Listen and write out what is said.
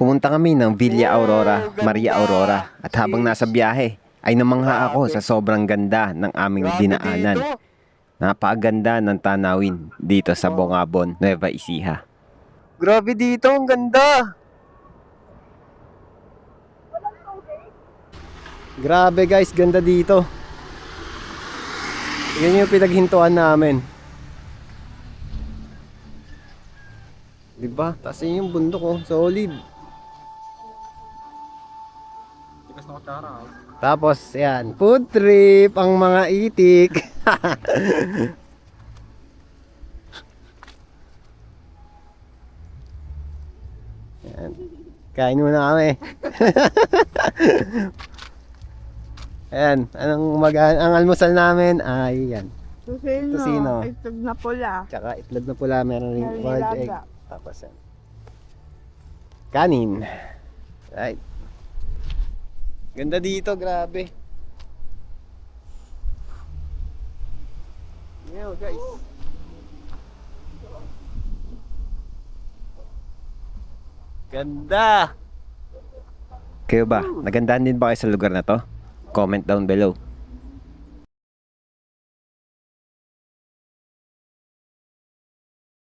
Pumunta kami ng Villa Aurora, Maria Aurora. At habang nasa biyahe, ay namangha ako sa sobrang ganda ng aming dinaanan. Napakaganda ng tanawin dito sa Bongabon, Nueva Ecija. Grabe dito, ang ganda! Grabe guys, ganda dito. Yan yung pinaghintuan namin. Diba? Tapos yun yung bundok oh, solid. Tikas na kutsara. Tapos, yan, food trip ang mga itik. yan. Kain muna kami. Ayan, anong mag ang almusal namin ay yan. Tusino. Tusino. Itlog na pula. Tsaka itlog na pula, meron rin boiled egg. Tapos yan. Kanin. Right. Ganda dito, grabe. Yo, guys. Ganda! Kayo ba? Nagandahan din ba kayo sa lugar na to? Comment down below.